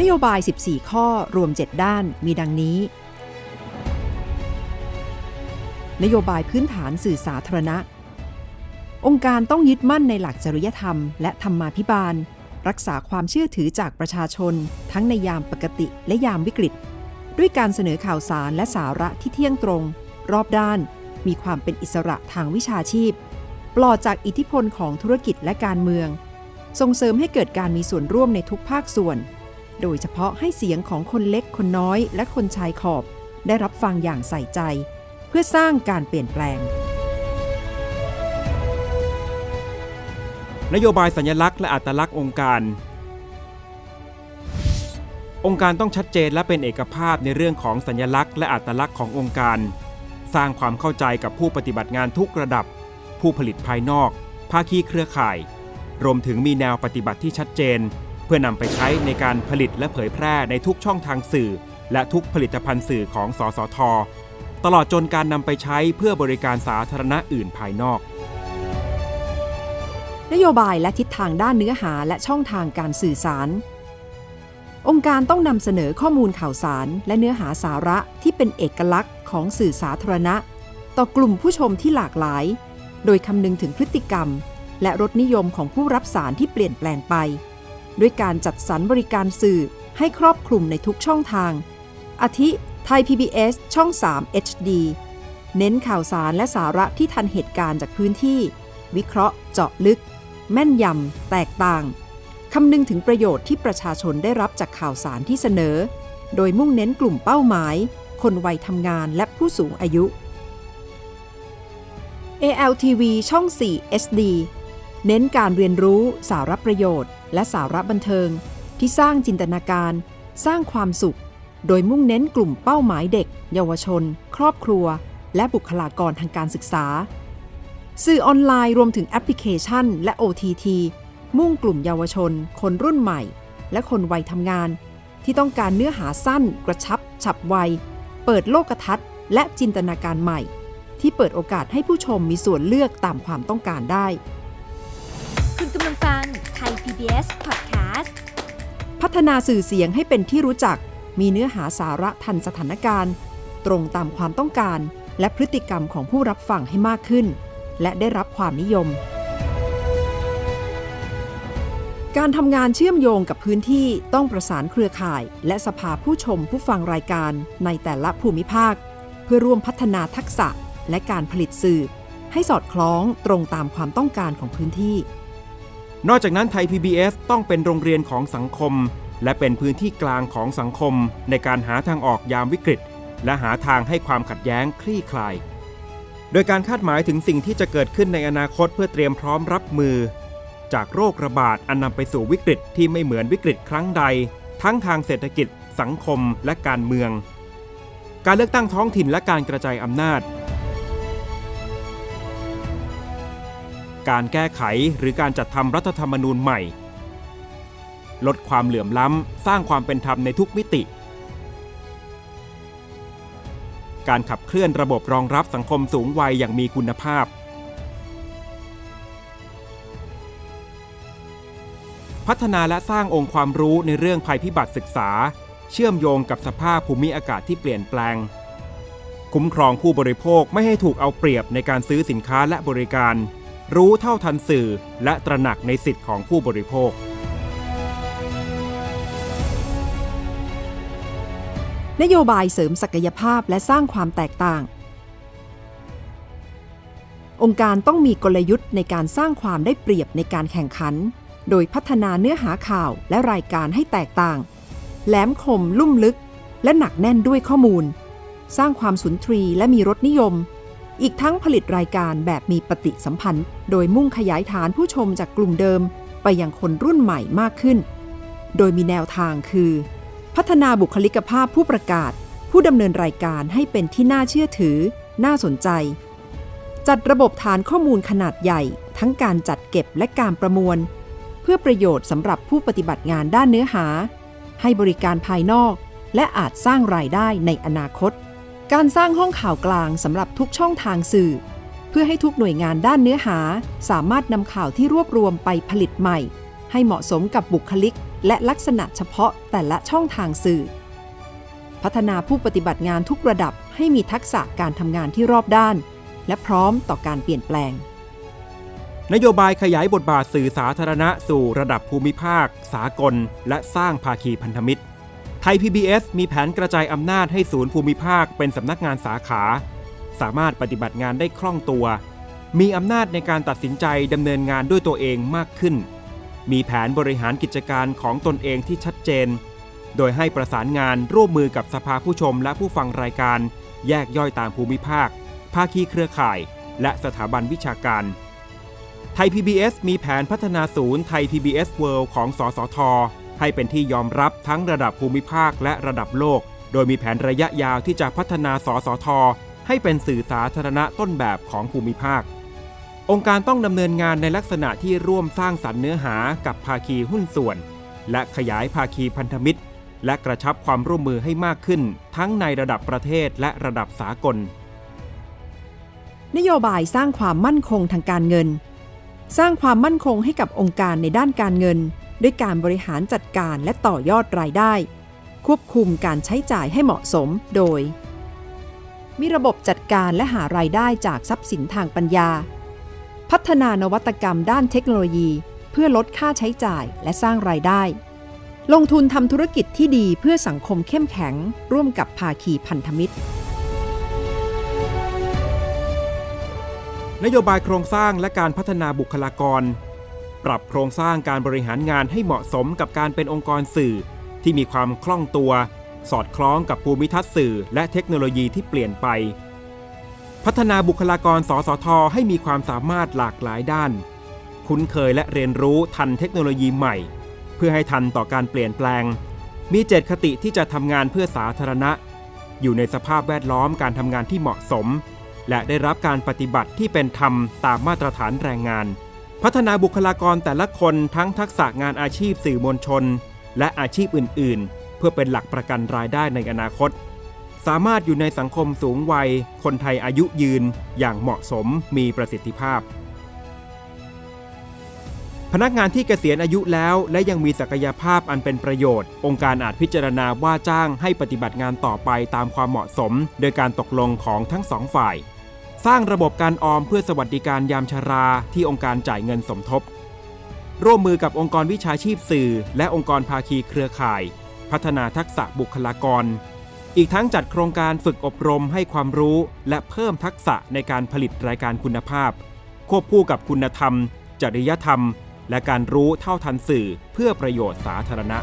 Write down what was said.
นโยบาย 14 ข้อรวม 7 ด้านมีดังนี้ นโยบายพื้นฐานสื่อสาธารณะ องค์การต้องยึดมั่นในหลักจริยธรรม และธรรมาภิบาล รักษาความเชื่อถือจากประชาชน ทั้งในยามปกติและยามวิกฤต ด้วยการเสนอข่าวสารและสาระที่เที่ยงตรง รอบด้าน มีความเป็นอิสระทางวิชาชีพ ปลอดจากอิทธิพลของธุรกิจและการเมือง ส่งเสริมให้เกิดการมีส่วนร่วมในทุกภาคส่วน โดยเฉพาะให้เสียงของคนเล็กคนน้อยและคนชายขอบ ได้รับฟังอย่างใส่ใจ เพื่อสร้างการเปลี่ยนแปลง นโยบายสัญลักษณ์และอัตลักษณ์องค์การ องค์การต้องชัดเจนและเป็นเอกภาพในเรื่องของสัญลักษณ์และอัตลักษณ์ขององค์การ สร้างความเข้าใจกับผู้ปฏิบัติงานทุกระดับ ผู้ผลิตภายนอก ภาคีเครือข่าย รวมถึงมีแนวปฏิบัติที่ชัดเจน เพื่อนำไปใช้ในการผลิตและเผยแพร่ในทุกช่องทางสื่อ และทุกผลิตภัณฑ์สื่อของสสท ตลอดจนการนำไปใช้เพื่อบริการสาธารณะอื่นภายนอก นโยบายและทิศทางด้านเนื้อหาและช่องทางการสื่อสาร องค์การต้องนำเสนอข้อมูลข่าวสาร และเนื้อหาสาระที่เป็นเอกลักษณ์ของสื่อสาธารณะ ต่อกลุ่มผู้ชมที่หลากหลาย โดยคำนึงถึงพฤติกรรม และรสนิยมของผู้รับสารที่เปลี่ยนแปลงไป ด้วยการจัดสรรบริการสื่อให้ครอบคลุมในทุกช่องทาง อาทิไทย PBS ช่อง 3 HD เน้นข่าวสารและสาระที่ทันเหตุการณ์จากพื้นที่ วิเคราะห์ เจาะลึก แม่นยำ แตกต่าง คำนึงถึงประโยชน์ที่ประชาชนได้รับจากข่าวสารที่เสนอ โดยมุ่งเน้นกลุ่มเป้าหมาย คนวัยทำงานและผู้สูงอายุ ALTV ช่อง 4 SD เน้นการเรียนรู้สาระประโยชน์ และสาระบันเทิงที่สร้างจินตนาการ สร้างความสุข โดยมุ่งเน้นกลุ่มเป้าหมายเด็ก เยาวชน ครอบครัว และบุคลากรทางการศึกษา สื่อออนไลน์รวมถึงแอปพลิเคชัน และ OTT มุ่งกลุ่มเยาวชน คนรุ่นใหม่ และคนวัยทำงาน ที่ต้องการเนื้อหาสั้น กระชับ ฉับไว เปิดโลกทัศน์ และจินตนาการใหม่ ที่เปิดโอกาสให้ผู้ชมมีส่วนเลือกตามความต้องการได้ คุณกำลังฟัง PBS Podcast พัฒนาสื่อเสียงให้เป็นที่รู้จัก มีเนื้อหาสาระทันสถานการณ์ ตรงตามความต้องการ และพฤติกรรมของผู้รับฟังให้มากขึ้น และได้รับความนิยม การทำงานเชื่อมโยงกับพื้นที่ต้องประสานเครือข่าย และสภาผู้ชมผู้ฟังรายการในแต่ละภูมิภาค เพื่อร่วมพัฒนาทักษะและการผลิตสื่อ ให้สอดคล้องตรงตามความต้องการของพื้นที่ นอกจากนั้นไทย PBS ต้องเป็นโรงเรียนของสังคม และเป็นพื้นที่กลางของสังคม ในการหาทางออกยามวิกฤต และหาทางให้ความขัดแย้งคลี่คลาย โดยการคาดหมายถึงสิ่งที่จะเกิดขึ้นในอนาคตเพื่อเตรียมพร้อมรับมือ จากโรคระบาดอันนำไปสู่วิกฤตที่ไม่เหมือนวิกฤตครั้งใด ทั้งทางเศรษฐกิจ สังคมและการเมือง การเลือกตั้งท้องถิ่นและการกระจายอำนาจ การแก้ไขหรือการจัดทำรัฐธรรมนูญใหม่ ลดความเหลื่อมล้ำ สร้างความเป็นธรรมในทุกมิติ การขับเคลื่อนระบบรองรับสังคมสูงวัยอย่างมีคุณภาพ พัฒนาและสร้างองค์ความรู้ในเรื่องภัยพิบัติศึกษา เชื่อมโยงกับสภาพภูมิอากาศที่เปลี่ยนแปลงคุ้มครองผู้บริโภคไม่ให้ถูกเอาเปรียบในการซื้อสินค้าและบริการ รู้เท่าทันสื่อและตระหนักในสิทธิของผู้บริโภค นโยบายเสริมศักยภาพและสร้างความแตกต่าง องค์การต้องมีกลยุทธ์ในการสร้างความได้เปรียบในการแข่งขัน โดยพัฒนาเนื้อหาข่าวและรายการให้แตกต่าง แหลมคมลุ่มลึก และหนักแน่นด้วยข้อมูล สร้างความสุนทรีและมีรสนิยม อีกทั้งผลิตรายการแบบมีปฏิสัมพันธ์ โดยมุ่งขยายฐานผู้ชมจากกลุ่มเดิม ไปยังคนรุ่นใหม่มากขึ้น โดยมีแนวทางคือ พัฒนาบุคลิกภาพผู้ประกาศ ผู้ดำเนินรายการให้เป็นที่น่าเชื่อถือ น่าสนใจ จัดระบบฐานข้อมูลขนาดใหญ่ ทั้งการจัดเก็บและการประมวล เพื่อประโยชน์สำหรับผู้ปฏิบัติงานด้านเนื้อหา ให้บริการภายนอก และอาจสร้างรายได้ในอนาคต การสร้างห้องข่าวกลางสำหรับทุกช่องทางสื่อ เพื่อให้ทุกหน่วยงานด้านเนื้อหา สามารถนำข่าวที่รวบรวมไปผลิตใหม่ ให้เหมาะสมกับบุคลิก และลักษณะเฉพาะแต่ละช่องทางสื่อ พัฒนาผู้ปฏิบัติงานทุกระดับให้มีทักษะการทำงานที่รอบด้าน และพร้อมต่อการเปลี่ยนแปลง นโยบายขยายบทบาทสื่อสาธารณะสู่ระดับภูมิภาค สากล และสร้างภาคีพันธมิตร ไทย PBS มีแผนกระจายอำนาจให้ศูนย์ภูมิภาคเป็นสำนักงานสาขา สามารถปฏิบัติงานได้คล่องตัว มีอำนาจในการตัดสินใจดำเนินงานด้วยตัวเองมากขึ้น มีแผนบริหารกิจการของตนเองที่ชัดเจน โดยให้ประสานงานร่วมมือกับสภาผู้ชมและผู้ฟังรายการ แยกย่อยตามภูมิภาค ภาคีเครือข่าย และสถาบันวิชาการ ไทย PBS มีแผนพัฒนาศูนย์ไทย PBS World ของสสท ให้เป็นที่ยอมรับทั้งระดับภูมิภาคและระดับโลก โดยมีแผนระยะยาวที่จะพัฒนาสสท ให้เป็นสื่อสาธารณะต้นแบบของภูมิภาค องค์การต้องดำเนินงานในลักษณะที่ร่วมสร้างสรรค์เนื้อหากับภาคีหุ้นส่วน และขยายภาคีพันธมิตร และกระชับความร่วมมือให้มากขึ้น ทั้งในระดับประเทศและระดับสากล นโยบายสร้างความมั่นคงทางการเงิน สร้างความมั่นคงให้กับองค์การในด้านการเงิน ด้วยการบริหารจัดการและต่อยอดรายได้ ควบคุมการใช้จ่ายให้เหมาะสมโดย มีระบบจัดการและหารายได้จากทรัพย์สินทางปัญญา พัฒนานวัตกรรมด้านเทคโนโลยี เพื่อลดค่าใช้จ่ายและสร้างรายได้ ลงทุนทำธุรกิจที่ดีเพื่อสังคมเข้มแข็ง ร่วมกับภาคีพันธมิตรนโยบายโครงสร้างและการพัฒนาบุคลากร ปรับโครงสร้างการบริหารงานให้เหมาะสมกับการเป็นองค์กรสื่อ ที่มีความคล่องตัว สอดคล้องกับภูมิทัศน์สื่อ และเทคโนโลยีที่เปลี่ยนไป พัฒนาบุคลากรสสทให้มีความสามารถหลากหลายด้าน คุ้นเคยและเรียนรู้ทันเทคโนโลยีใหม่ เพื่อให้ทันต่อการเปลี่ยนแปลง มีเจตคติที่จะทำงานเพื่อสาธารณะ อยู่ในสภาพแวดล้อมการทำงานที่เหมาะสม และได้รับการปฏิบัติที่เป็นธรรมตามมาตรฐานแรงงาน พัฒนาบุคลากรแต่ละคนทั้งทักษะงานอาชีพสื่อมวลชน และอาชีพอื่น ๆ เพื่อเป็นหลักประกันรายได้ในอนาคต สามารถอยู่ในสังคมสูงวัย คนไทยอายุยืนอย่างเหมาะสมมีประสิทธิภาพ พนักงานที่เกษียณอายุแล้วและยังมีศักยภาพอันเป็นประโยชน์ องค์การอาจพิจารณาว่าจ้างให้ปฏิบัติงานต่อไปตามความเหมาะสม โดยการตกลงของทั้งสองฝ่าย สร้างระบบการออมเพื่อสวัสดิการยามชราที่องค์การจ่ายเงินสมทบ ร่วมมือกับองค์กรวิชาชีพสื่อ และองค์กรภาคีเครือข่าย พัฒนาทักษะบุคลากร อีกทั้งจัดโครงการฝึกอบรมให้ความรู้และเพิ่มทักษะในการผลิตรายการคุณภาพ ควบคู่กับคุณธรรม จริยธรรม และการรู้เท่าทันสื่อเพื่อประโยชน์สาธารณะ